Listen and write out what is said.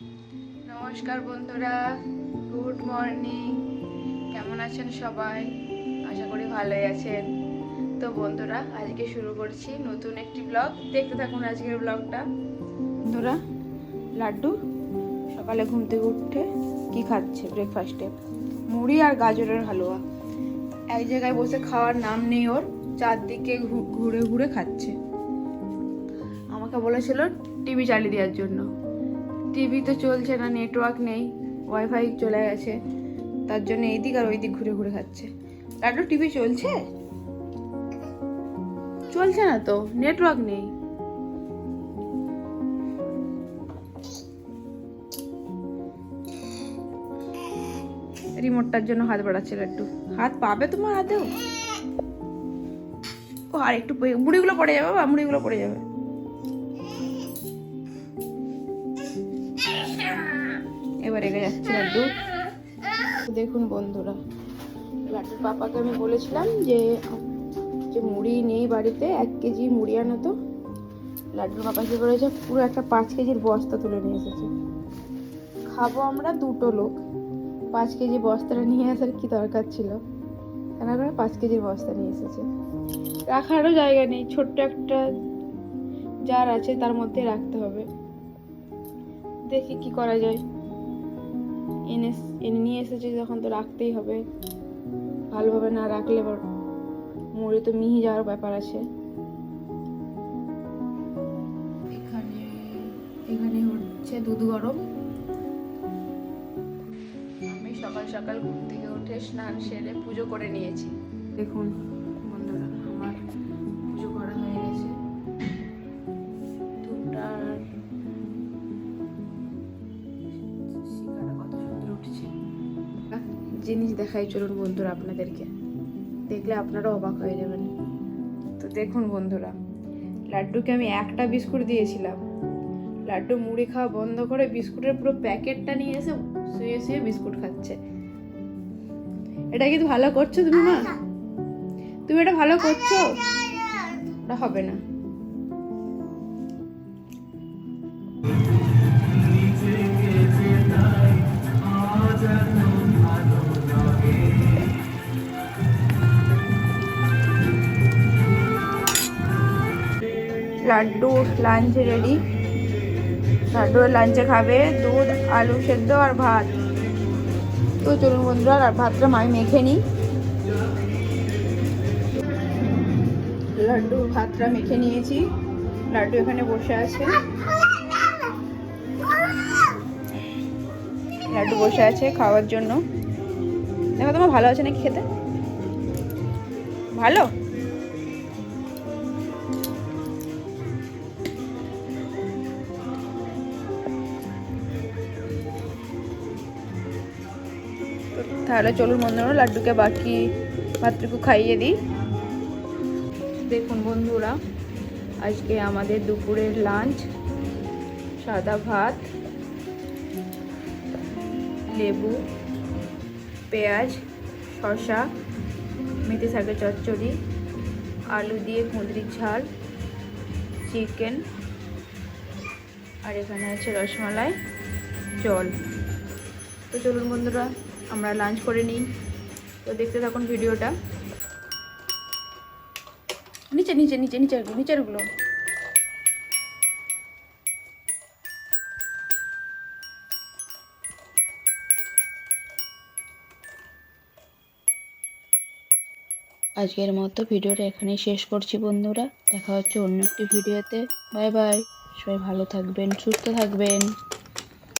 নমস্কার বন্ধুরা, good morning. কেমন আছেন সবাই? আশা করি ভালোই আছেন। তো বন্ধুরা, আজকে শুরু করছি নতুন একটি ব্লগ দেখতে থাকুন আজকের ব্লগটা বন্ধুরা, লাড্ডু? সকালে ঘুম থেকে উঠে কি খাচ্ছে ব্রেকফাস্টে মুড়ি আর গাজরের হালুয়া। এক জায়গায় বসে খাওয়ার নাম নেই ওর, চারদিকে ঘুরে ঘুরে খাচ্ছে। আমাকে বলেছিল টিভি চালিয়ে দেওয়ার জন্য। টিভি তো চলছে না নেটওয়ার্ক নেই ওয়াইফাই চলে গেছে। তার জন্য এইদিক আর ওই দিক ঘুরে ঘুরে খাচ্ছে। লাড্ডু টিভি চলছে? চলছে না তো নেটওয়ার্ক নেই। রিমোটটার জন্য হাত বাড়াচ্ছে একটু হাত পাবে তোমার হাতেও? ও, আর একটু মুড়িগুলো পড়ে যাবে বা মুড়িগুলো পড়ে যাবে। এবার রেগে যাচ্ছে লাড্ডু। দেখুন বন্ধুরা, লাড্ডুর পাপাকে আমি বলেছিলাম যে যে মুড়ি নেই বাড়িতে, এক কেজি মুড়ি আনো তো। লাড্ডুর পাপা কি করেছে পুরো একটা পাঁচ কেজির বস্তা তুলে নিয়ে এসেছে। খাব আমরা দুটো লোক। পাঁচ কেজি বস্তাটা নিয়ে আসার কি দরকার ছিল? কেন করে পাঁচ কেজির বস্তা নিয়ে এসেছে। রাখারও জায়গা নেই, ছোট্ট একটা যার আছে, তার মধ্যে রাখতে হবে। দেখি কি করা যায়। এনে এনে নিয়ে এসেছে যখন তো রাখতেই হবে। ভালোভাবে না রাখলে আবার মরে তো মিহি যাওয়ার ব্যাপার আছে। এখানে এখানে হচ্ছে দুধ গরম। আমি সকাল সকাল ঘুম থেকে উঠে স্নান সেরে পুজো করে নিয়েছি। দেখুন জিনিস দেখাই, চলুন বন্ধুরা আপনাদেরকে। দেখলে আপনারা অবাক হয়ে যাবেন। তো দেখুন বন্ধুরা, লাড্ডুকে আমি একটা বিস্কুট দিয়েছিলাম। লাড্ডু মুড়ি খাওয়া বন্ধ করে বিস্কুটের পুরো প্যাকেটটা নিয়ে এসে শুয়ে শুয়ে বিস্কুট খাচ্ছে। এটা কিন্তু ভালো করছ, তুমি না তুমি এটা ভালো করছ? ওটা হবে না। লাড্ডু লাঞ্চ রেডি লাড্ডু লাঞ্চে খাবে দুধ, আলু সেদ্ধ আর ভাত। তো চলুন বন্ধুরা, আর ভাতটা আমি মেখে নিই। লাড্ডু, ভাতটা মেখে নিয়েছি। লাড্ডু এখানে বসে আছে। লাড্ডু বসে আছে খাওয়ার জন্য। দেখো তোমার ভালো আছে নাকি খেতে? ভালো? তাহলে চলুন বন্ধুরা, লাড্ডুকে বাকি ভাতটুকু খাইয়ে দিই। দেখুন বন্ধুরা, আজকে আমাদের দুপুরের লাঞ্চ সাদা ভাত, লেবু, পেঁয়াজ, শসা, মেথি শাকের চচ্চড়ি, আলু দিয়ে কুঁদরির ঝাল, চিকেন, আর এখানে আছে রসমালাই, জল। তো চলুন বন্ধুরা আমরা লাঞ্চ করে নিই। তো দেখতে থাকুন ভিডিওটা। নিচে নিচে নিচে নিচের নিচেরগুলো আজকের মতো ভিডিওটা এখানেই শেষ করছি বন্ধুরা। দেখা হচ্ছে অন্য একটি ভিডিওতে। Bye bye. সবাই ভালো থাকবেন, সুস্থ থাকবেন।